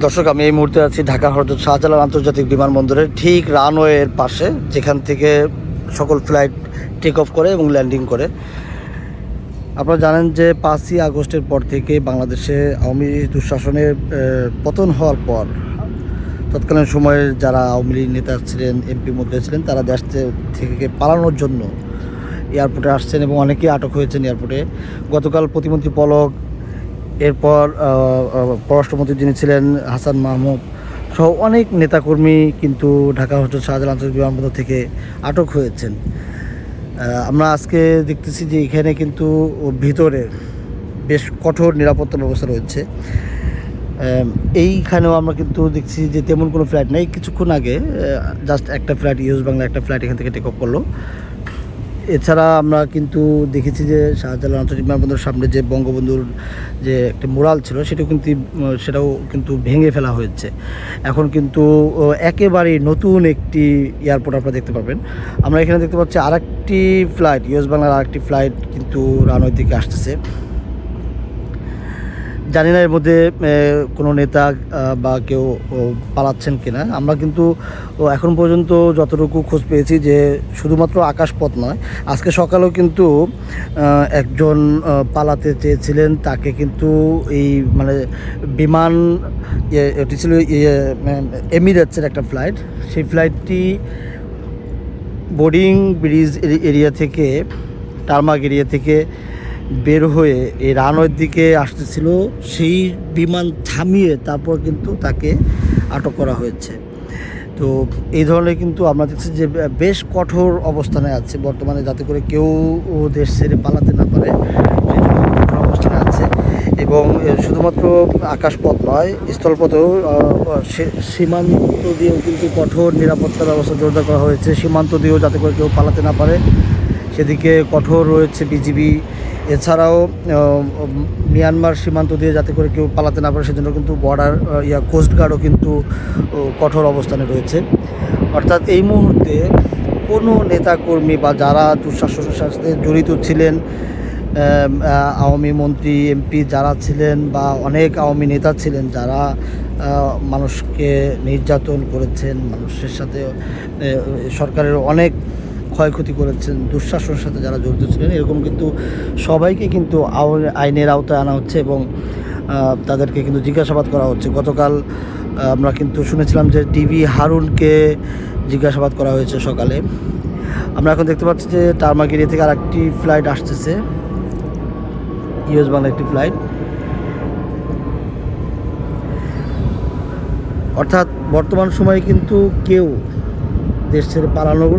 দর্শক, আমি এই মুহূর্তে আছি ঢাকা হরজত শাহজালাল আন্তর্জাতিক বিমানবন্দরের ঠিক রানওয়ের পাশে, যেখান থেকে সকল ফ্লাইট টেক অফ করে এবং ল্যান্ডিং করে। আপনারা জানেন যে পাঁচই আগস্টের পর থেকে বাংলাদেশে আওয়ামী দুঃশাসনের পতন হওয়ার পর তৎকালীন সময়ে যারা আওয়ামী লীগ নেতা ছিলেন, এমপি মন্ত্রী ছিলেন, তারা দেশ থেকে পালানোর জন্য এয়ারপোর্টে আসছেন এবং অনেকেই আটক হয়েছেন এয়ারপোর্টে গতকাল প্রতিমন্ত্রী পলক এরপর পররাষ্ট্রমন্ত্রী যিনি ছিলেন, হাসান মাহমুদ সহ অনেক নেতাকর্মী কিন্তু ঢাকা হোটেল শাহজালাল আন্তর্জাতিক বিমানবন্দর থেকে আটক হয়েছেন। আমরা আজকে দেখতেছি যে এখানে কিন্তু ভিতরে বেশ কঠোর নিরাপত্তা ব্যবস্থা রয়েছে। এইখানেও আমরা কিন্তু দেখছি যে তেমন কোনো ফ্লাইট নেই। কিছুক্ষণ আগে জাস্ট একটা ফ্লাইট ইউজ বাংলা একটা ফ্লাইট এখান থেকে টেক অফ করল। এছাড়া আমরা কিন্তু দেখেছি যে শাহজালাল আন্তর্জাতিক বিমানবন্দরের সামনে যে বঙ্গবন্ধুর যে একটা মোরাল ছিল, সেটাও কিন্তু সেটাও কিন্তু ভেঙে ফেলা হয়েছে। এখন কিন্তু একেবারে একেবারেই নতুন একটি এয়ারপোর্ট আপনারা দেখতে পাবেন আমরা এখানে দেখতে পাচ্ছি আরেকটি ফ্লাইট, ইউএস বাংলার আরেকটি ফ্লাইট কিন্তু রানওয়ের দিকে আসতেছে। জানি না এর মধ্যে কোনো নেতা বা কেউ পালাচ্ছেন কিনা। আমরা কিন্তু এখন পর্যন্ত যতটুকু খোঁজ পেয়েছি যে শুধুমাত্র আকাশপথ নয় আজকে সকালেও কিন্তু একজন পালাতে চেয়েছিলেন। তাকে কিন্তু এই মানে বিমান এটি ছিল ইয়ে, এমিরেটসের একটা ফ্লাইট। সেই ফ্লাইটটি বোর্ডিং ব্রিজ এরিয়া থেকে টারমাক এরিয়া থেকে বের হয়ে এই রানওয়ের দিকে আসতেছিল, সেই বিমান থামিয়ে তারপর কিন্তু তাকে আটক করা হয়েছে। তো এই ধরনের কিন্তু আমরা দেখছি যে বেশ কঠোর অবস্থানে আছে, বর্তমানে যাতে করে কেউ ও দেশ ছেড়ে পালাতে না পারে অবস্থানে আছে। এবং শুধুমাত্র আকাশপথ নয়, স্থলপথেও সীমান্ত দিয়েও কিন্তু কঠোর নিরাপত্তা ব্যবস্থা জোরদার করা হয়েছে। সীমান্ত দিয়েও যাতে করে কেউ পালাতে না পারে। সেদিকে কঠোর রয়েছে বিজিবি এছাড়াও মিয়ানমার সীমান্ত দিয়ে যাতে করে কেউ পালাতে না পারে, সেজন্য কিন্তু বর্ডার ইয়া কোস্টগার্ডও কিন্তু কঠোর অবস্থানে রয়েছে। অর্থাৎ এই মুহূর্তে কোনো নেতাকর্মী বা যারা দুঃশাসনের সাথে জড়িত ছিলেন আওয়ামী মন্ত্রী এমপি যারা ছিলেন বা অনেক আওয়ামী নেতা ছিলেন, যারা মানুষকে নির্যাতন করেছেন, মানুষের সাথে সরকারের অনেক ক্ষয়ক্ষতি করেছেন, দুঃশাসনের সাথে যারা জড়িত ছিলেন, এরকম কিন্তু সবাইকে কিন্তু আইনের আওতায় আনা হচ্ছে এবং তাদেরকে কিন্তু জিজ্ঞাসাবাদ করা হচ্ছে। গতকাল আমরা কিন্তু শুনেছিলাম যে টিভি হারুনকে জিজ্ঞাসাবাদ করা হয়েছে সকালে। আমরা এখন দেখতে পাচ্ছি যে টার্মাক এরিয়া থেকে আরেকটি ফ্লাইট আসতেছে। ইউএস বাংলা একটি ফ্লাইট। অর্থাৎ বর্তমান সময়ে কিন্তু কেউ দেশ ছেড়ে পালানোর